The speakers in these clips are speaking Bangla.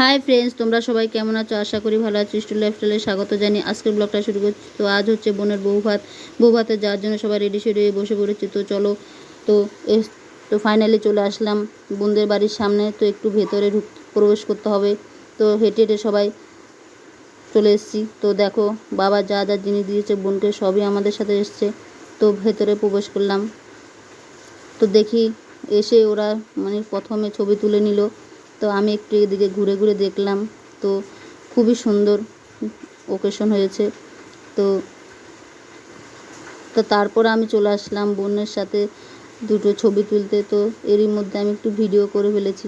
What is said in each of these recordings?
হাই ফ্রেন্ডস তোমরা সবাই কেমন আছো? আশা করি ভালো আছো। স্টুল লাইফস্টাইলে স্বাগত জানি আজকের ব্লগটা শুরু করছি। তো আজ হচ্ছে বোনের বউ ভাত। বউ ভাতে যাওয়ার জন্য সবাই রেডি সেডি হয়ে বসে পড়েছি। তো চলো, তো তো ফাইনালি চলে আসলাম বোনদের বাড়ির সামনে। তো একটু ভেতরে ঢুক, প্রবেশ করতে হবে। তো হেঁটে হেঁটে সবাই চলে এসেছি। তো দেখো, বাবা যা যা জিনিস দিয়েছে বোনকে সবই আমাদের সাথে এসছে। তো ভেতরে প্রবেশ করলাম। তো দেখি, এসে ওরা মানে প্রথমে ছবি তুলে নিল। তো আমি একটু এদিকে ঘুরে ঘুরে দেখলাম। তো খুবই সুন্দর ওকেশন হয়েছে। তো তো তারপর আমি চলে আসলাম বোনের সাথে দুটো ছবি তুলতে। তো এরই মধ্যে আমি একটু ভিডিও করে ফেলেছি।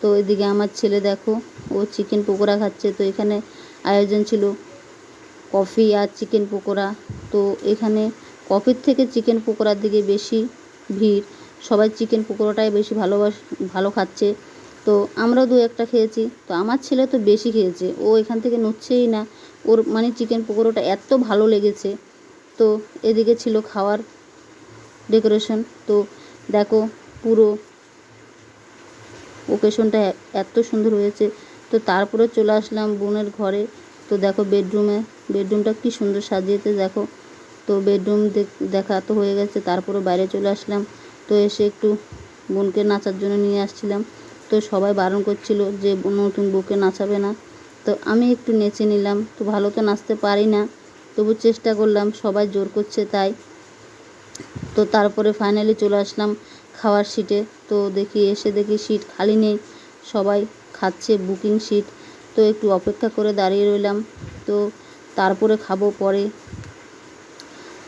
তো এদিকে আমার ছেলে দেখো, ও চিকেন পকোড়া খাচ্ছে। তো এখানে আয়োজন ছিল কফি আর চিকেন পকোড়া। তো এখানে কফির থেকে চিকেন পকোড়ার দিকে বেশি ভিড়। সবাই চিকেন পকোড়াটাই বেশি ভালোবাস, ভালো খাচ্ছে। তো আমরাও দু একটা খেয়েছি। তো আমার ছেলে তো বেশি খেয়েছে। ও এখান থেকে নড়ছেই না। ওর মানে চিকেন পকোড়াটা এত ভালো লেগেছে। তো এদিকে ছিল খাওয়ার ডেকোরেশন তো দেখো পুরো ওকেশনটা এত সুন্দর হয়েছে। তো তারপরে চলে আসলাম বোনের ঘরে। তো দেখো বেডরুমে বেডরুমটা কি সুন্দর সাজিয়েছে দেখো। তো বেডরুম দেখা তো হয়ে গেছে। তারপরে বাইরে চলে আসলাম। তো এসে একটু বোনকে নাচার জন্য নিয়ে আসছিলাম। তো সবাই বারণ করছিল যে নতুন বউকে নাচাবে না। তো আমি একটু নেচে নিলাম। তো ভালো তো নাচতে পারি না। তবু চেষ্টা করলাম, সবাই জোর করছে তাই। তো তারপরে ফাইনালি চলে আসলাম খাওয়ার সিটে তো দেখি, এসে দেখি সিট খালি নেই। সবাই খাচ্ছে বুকিং সিট তো একটু অপেক্ষা করে দাঁড়িয়ে রইলাম। তো তারপরে খাব পরে।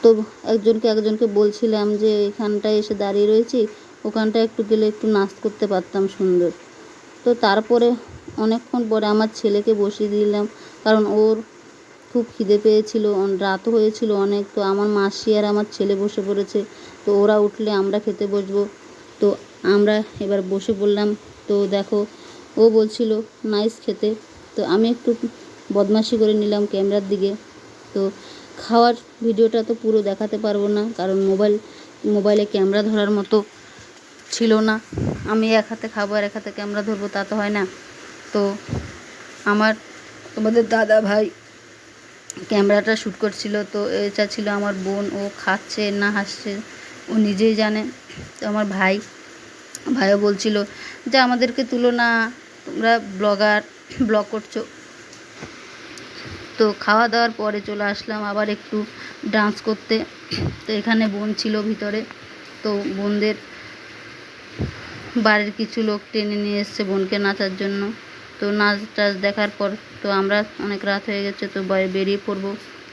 তো একজনকে একজনকে বলছিলাম যে, এখানটায় এসে দাঁড়িয়ে রয়েছি? ওখানটায় একটু গেলে একটু নাচ করতে পারতাম সুন্দর। তো তারপরে অনেকক্ষণ পরে আমার ছেলেকে বসিয়ে দিলাম, কারণ ওর খুব খিদে পেয়েছিল রাতও হয়েছিল অনেক, তো আমার মাসি আর আমার ছেলে বসে পড়েছে, তো ওরা উঠলে আমরা খেতে বসবো। তো আমরা এবার বসে পড়লাম, তো দেখো, ও বলছিল, নাইস খেতে। তো আমি একটু বদমাশি করে নিলাম ক্যামেরার দিকে। তো খাওয়ার ভিডিওটা তো পুরো দেখাতে পারব না, কারণ মোবাইল, মোবাইলে ক্যামেরা ধরার মতো ছিল না। আমি এক হাতে খাব আর এক হাতে ক্যামেরা ধরবো, তা তো হয় না। তো আমার তোমাদের দাদা ভাই ক্যামেরাটা শ্যুট করছিল, তো এটা ছিল আমার বোন, ও খাচ্ছে না হাসছে, ও নিজেই জানে। তো আমার ভাই, ভাইও বলছিল, যে আমাদেরকে তুলো না, তোমরা ব্লগার, ব্লগ করছ। তো খাওয়া দাওয়ার পরে চলে আসলাম আবার একটু ডান্স করতে। তো এখানে বোন ছিল ভিতরে। তো বোনদের বাড়ির কিছু লোক টেনে নিয়ে এসছে বোনকে নাচার জন্য। তো নাচ টাচ দেখার পর তো আমরা অনেক রাত হয়ে গেছে, তো বেরিয়ে পড়ব।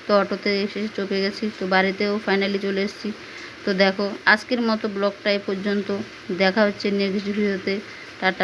তো অটোতে এসে চপে গেছি, তো বাড়িতেও ফাইনালি চলে এসেছি। তো দেখো, আজকের মতো ব্লগটা এ পর্যন্ত। দেখা হচ্ছে নেক্সট ভিডিওতে টাটা।